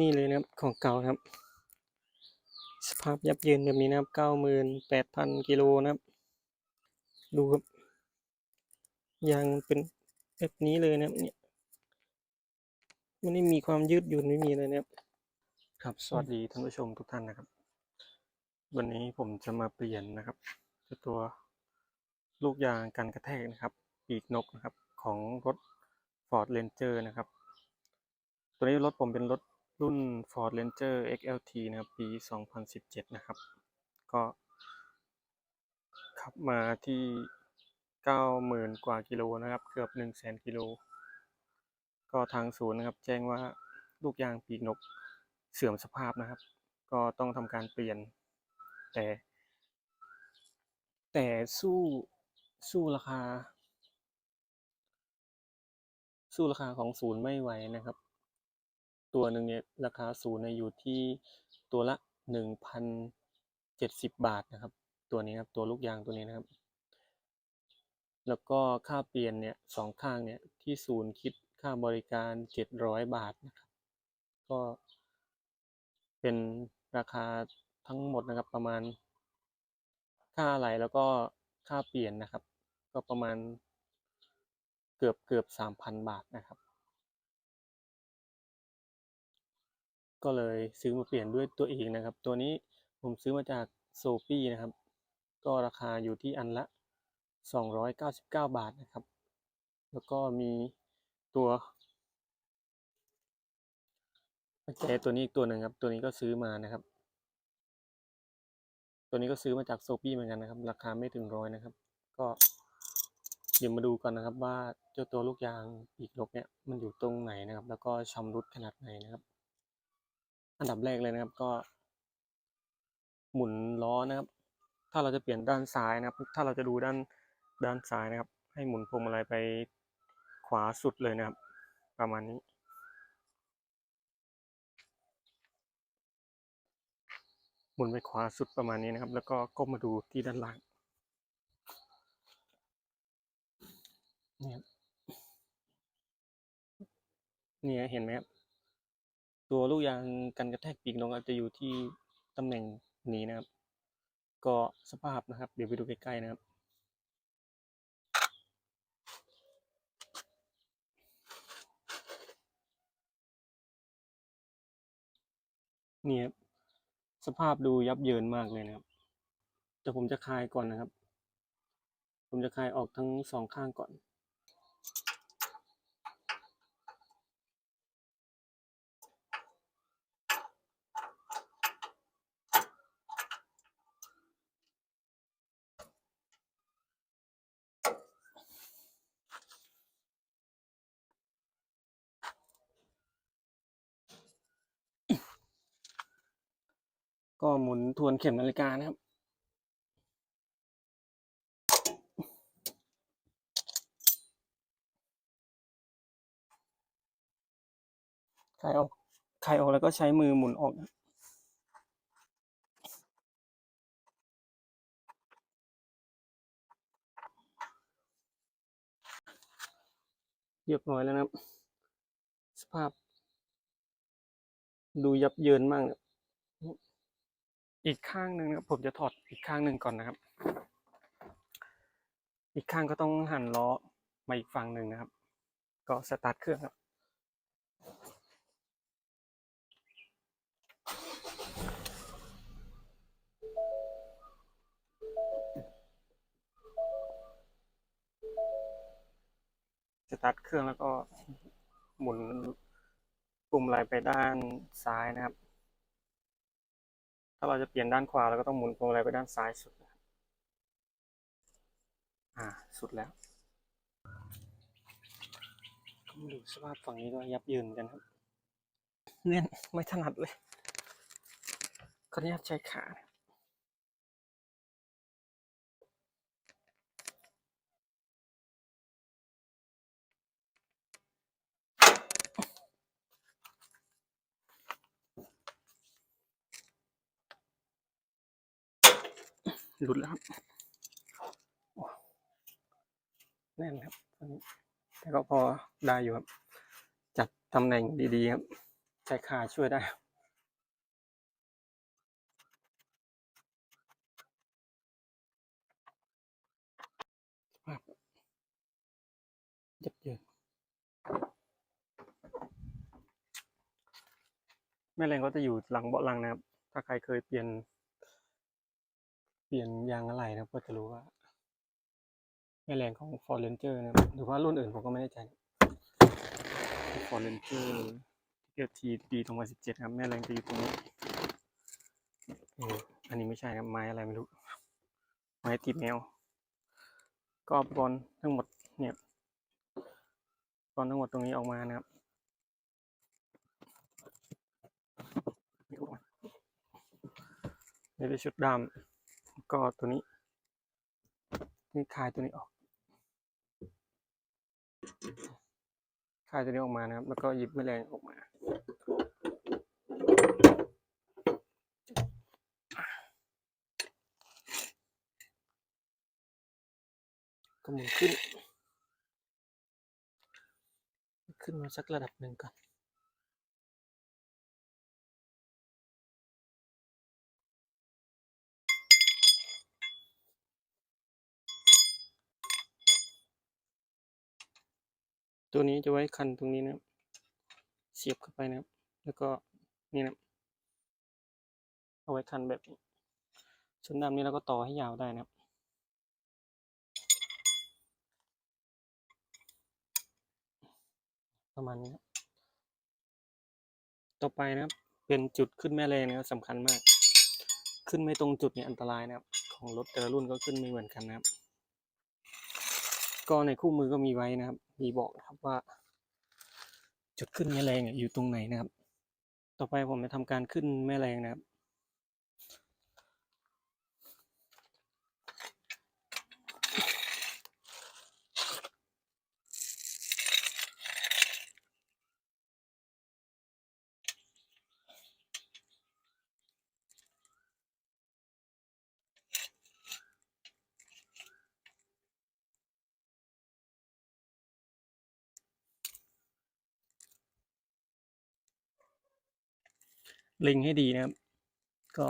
นี่เลยนะครับของเก่านะครับ สภาพยับเยินแบบนี้นะครับเก้าหมื่นแปดพันกิโลนะครับ ดูครับยางมันเป็นแบบนี้เลยนะครับเนี่ยมันไม่มีความยืดหยุ่นไม่มีเลยนะครับ ครับสวัสดีท่านผู้ชมทุกท่านนะครับ วันนี้ผมจะมาเปลี่ยนนะครับจ้าตัวลูกยางกันกระแทกนะครับ ปีกนกนะครับของรถ Ford Ranger นะครับ ตัวนี้รถผมเป็นรถ รุ่น Ford Ranger XLT นะครับ ปี 2017 นะครับ ก็ขับมาที่ 90,000 กว่ากิโลนะครับ เกือบ 100,000 กิโล ก็ทางศูนย์นะครับ แจ้งว่าลูกยางปีกนกเสื่อมสภาพนะครับ ก็ต้องทำการเปลี่ยน แต่ แต่สู้สู้ราคา สู้ราคาของศูนย์ไม่ไหวนะครับ ตัวหนึ่งเนี่ยราคาศูนย์อยู่ที่ตัวละหนึ่งพันเจ็ดสิบบาทนะครับ ตัวนี้ครับตัวลูกยางตัวนี้นะครับ แล้วก็ค่าเปลี่ยนเนี่ยสองข้างเนี่ยที่ศูนย์คิดค่าบริการเจ็ดร้อยบาทนะครับ ก็เป็นราคาทั้งหมดนะครับประมาณ ค่าอะไรแล้วก็ค่าเปลี่ยนนะครับ ก็ประมาณเกือบเกือบสามพันบาทนะครับ ก็เลยซื้อมาเปลี่ยนด้วยตัวเองนะครับ ตัวนี้ผมซื้อมาจากโซปี้นะครับ ก็ราคาอยู่ที่อันละ 299 บาทนะครับ แล้วก็มีตัวปัจตัวนี้อีกตัวหนึ่งครับ ตัวนี้ก็ซื้อมานะครับ ตัวนี้ก็ซื้อมาจากโซปี้เหมือนกันนะครับ ราคาไม่ถึงร้อยนะครับ ก็เดี๋ยวมาดูกันนะครับว่าเจ้าตัวลูกยางปีกนกเนี่ยมันอยู่ตรงไหนนะครับ แล้วก็ชำรุดขนาดไหนนะครับ อันดับแรกเลยนะครับ ก็ หมุนล้อนะครับ ถ้าเราจะเปลี่ยนด้านซ้ายนะครับ ถ้าเราจะดูด้านด้านซ้ายนะครับ ให้หมุนพวงมาลัยไปขวาสุดเลยนะครับ ประมาณนี้หมุนไปขวาสุดประมาณนี้นะครับ แล้วก็ก้มมาดูที่ด้านล่างนี่ครับเนี่ยเห็นไหมครับ ตัวลูกยางกันกระแทกปีกนกอาจจะอยู่ที่ตำแหน่งนี้นะครับ ก็สภาพนะครับ เดี๋ยวไปดูใกล้ๆนะครับ นี่ครับสภาพดูยับเยินมากเลยนะครับ แต่ผมจะคลายก่อนนะครับ ผมจะคลายออกทั้งสองข้างก่อน ก็หมุนทวนเข็มนาฬิกานะครับ คลายออกคลายออกแล้วก็ใช้มือหมุนออกนะเรียบร้อยแล้วนะครับ สภาพ ดูยับเยินมากนะ อีกข้างหนึ่งนะครับผมจะถอดอีกข้างหนึ่งก่อนนะครับ อีกข้างก็ต้องหันล้อมาอีกฝั่งหนึ่งนะครับ ก็สตาร์ทเครื่องครับ สตาร์ทเครื่องแล้วก็หมุนปุ่มไหลไปด้านซ้ายนะครับ ถ้าเราจะเปลี่ยนด้านขวาเราก็ต้องหมุนพวงมาลัยไปด้านซ้ายสุดอ่า สุดแล้วดูสภาพฝั่งนี้ก็ยับยืนกันครับ เนี่ยไม่ถนัดเลยขออนุญาตใช้ขา หลุดแล้วครับโอ้แน่นครับตอนนี้แต่ก็พอได้อยู่ครับ จัดตำแหน่งดีๆครับใส่ขาช่วยได้ภาพยับเยินแม่แรงก็จะอยู่หลังเบาะหลังนะครับ ถ้าใครเคยเปลี่ยน เปลี่ยนยางอะไรนะครับก็จะรู้ว่าแม่แรงของ Ford Ranger นะครับหรือว่ารุ่นอื่นผมก็ไม่แน่ใจ Ford Ranger เกียร์ทีปี2017 ครับ แม่แรงจะอยู่ตรงนี้อันนี้ไม่ใช่ครับไม้อะไรไม่รู้ ไม้ติดแมว ก็เอาบอลทั้งหมดเนี่ยบอลทั้งหมดตรงนี้ออกมานะครับนี่เป็นชุดดำ ก็ตัวนี้นี่คลายตัวนี้ออกคลายตัวนี้ออกมานะครับ แล้วก็หยิบแมลงออกมาก็หมุนขึ้น ขึ้นมาสักระดับหนึ่งก่อน ตัวนี้จะไว้คันตรงนี้นะครับเสียบเข้าไปนะครับ แล้วก็นี่นะเอาไว้คันแบบนี้ส่วนดำนี้เราก็ต่อให้ยาวได้นะครับประมาณนี้ต่อไปนะครับ เป็นจุดขึ้นแม่แรงนะครับสำคัญมาก ขึ้นไม่ตรงจุดเนี่ยอันตรายนะครับ ของรถแต่ละรุ่นก็ขึ้นไม่เหมือนกันนะครับ ก็ในคู่มือก็มีไว้นะครับ มีบอกนะครับว่า จุดขึ้นแม่แรงอยู่ตรงไหนนะครับ ต่อไปผมจะทำการขึ้นแม่แรงนะครับ เล็งให้ดีนะครับ ก็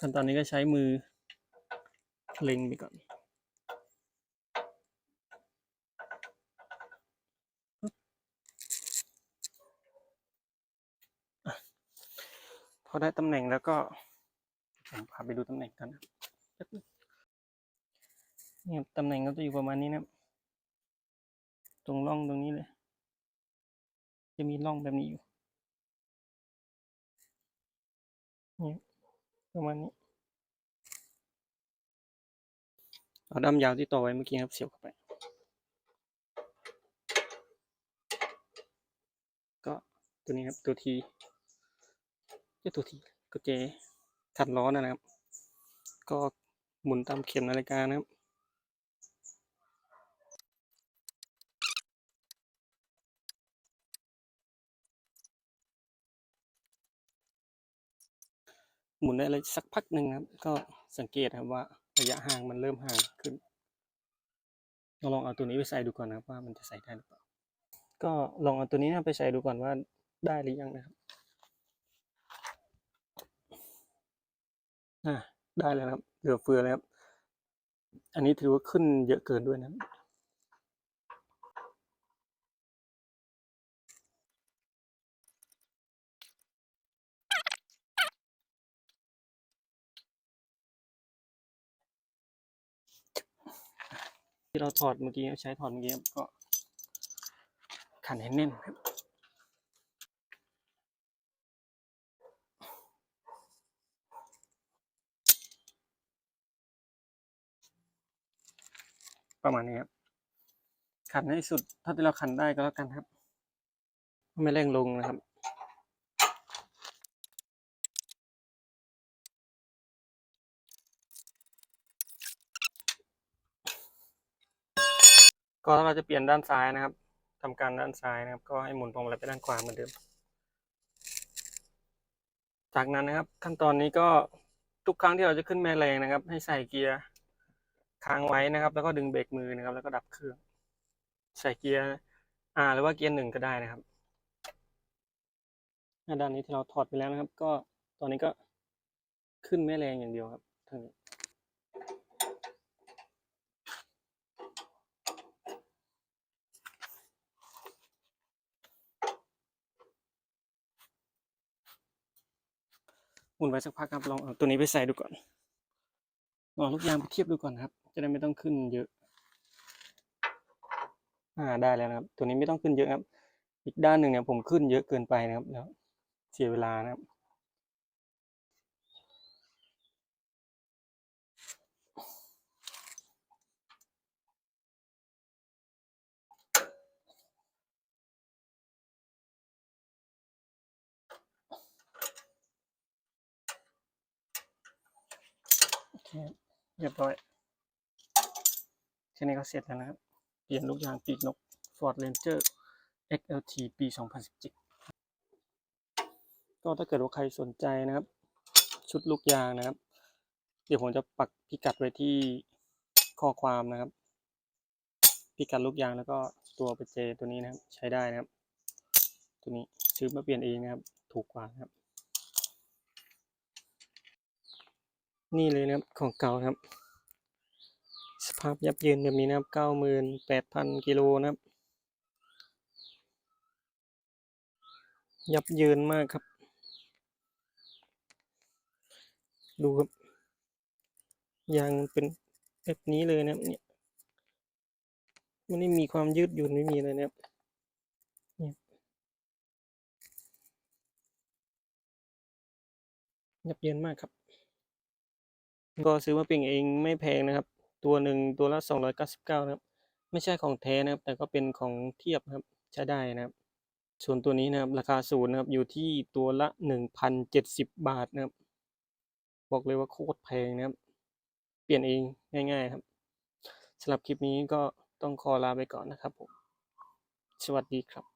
ขั้นตอนนี้ก็ใช้มือเล็งไปก่อนพอได้ตำแหน่งแล้วก็ผมพาไปดูตำแหน่งกันนะนี่ตำแหน่งก็จะอยู่ประมาณนี้นะตรงร่องตรงนี้เลย จะมีร่องแบบนี้อยู่ นี่ประมาณนี้เอาด้ามยาวที่ต่อไว้เมื่อกี้ครับเสียบเข้าไป ก็ตัวนี้ครับตัวทีเจ้าตัวทีก็เจขัดล้อนะครับ ก็หมุนตามเข็มนาฬิกานะครับ หมุนได้อะไรสักพักหนึ่งครับ ก็สังเกตครับว่าระยะห่างมันเริ่มห่างขึ้นเราลองเอาตัวนี้ไปใส่ดูก่อนนะครับว่ามันจะใส่ได้หรือเปล่า ก็ลองเอาตัวนี้นะไปใส่ดูก่อนว่าได้หรือยังนะครับอ่าได้แล้วครับ เหลือเฟือแล้วครับ อันนี้ถือว่าขึ้นเยอะเกินด้วยนะ ที่เราถอดเมื่อกี้ใช้ถอดเมื่อกี้ก็ขันให้แน่นครับประมาณนี้ครับ ขันให้สุดเท่าที่เราขันได้ก็แล้วกันครับ ไม่เร่งลงนะครับ ก็ถ้าเราจะเปลี่ยนด้านซ้ายนะครับทำการด้านซ้ายนะครับ ก็ให้หมุนพวงมาลัยไปด้านขวาเหมือนเดิม จากนั้นนะครับ ขั้นตอนนี้ก็ทุกครั้งที่เราจะขึ้นแม่แรงนะครับ ให้ใส่เกียร์ค้างไว้นะครับ แล้วก็ดึงเบรกมือนะครับ แล้วก็ดับเครื่อง ใส่เกียร์ R หรือว่าเกียร์หนึ่งก็ได้นะครับด้านนี้ที่เราถอดไปแล้วนะครับ ก็ตอนนี้ก็ขึ้นแม่แรงอย่างเดียวครับทางนี้ มุนไว้สักพักครับลองเอาตัวนี้ไปใส่ดูก่อนลองลูกยางไปเทียบดูก่อนนะครับ จะได้ไม่ต้องขึ้นเยอะ อ่าได้แล้วนะครับ ตัวนี้ไม่ต้องขึ้นเยอะครับ อีกด้านหนึ่งเนี่ยผมขึ้นเยอะเกินไปนะครับแล้วเสียเวลานะครับ เคเรียบร้อยแค่นี้ก็เสร็จแล้วนะครับ เปลี่ยนลูกยางปีกนก Ford Ranger XLT ปี 2017 ก็ถ้าเกิดว่าใครสนใจนะครับ ชุดลูกยางนะครับ เดี๋ยวผมจะปักพิกัดไว้ที่ข้อความนะครับ พิกัดลูกยางแล้วก็ตัวไปเจตัวนี้นะครับ ใช้ได้นะครับ ตัวนี้ซื้อมาเปลี่ยนเองนะครับ ถูกกว่านะครับ นี่เลยนะครับของเก่าครับ สภาพยับเยินแบบนี้นะครับเก้าหมื่นแปดพันกิโลนะครับ ยับเยินมากครับ ดูครับยางเป็นแบบนี้เลยนะครับเนี่ยมันไม่มีความยืดหยุ่นไม่มีเลยนะครับเนี่ยยับเยินมากครับ ก็ซื้อมาเปลี่ยนเองไม่แพงนะครับ ตัวหนึ่งตัวละสองร้อยเก้าสิบเก้านะครับ ไม่ใช่ของแท้นะครับ แต่ก็เป็นของเทียบนะครับใช้ได้นะครับ ส่วนตัวนี้นะครับราคาศูนย์นะครับอยู่ที่ตัวละหนึ่งพันเจ็ดสิบบาทนะครับ บอกเลยว่าโคตรแพงนะครับ เปลี่ยนเองง่ายๆครับสำหรับคลิปนี้ก็ต้องขอลาไปก่อนนะครับผม สวัสดีครับ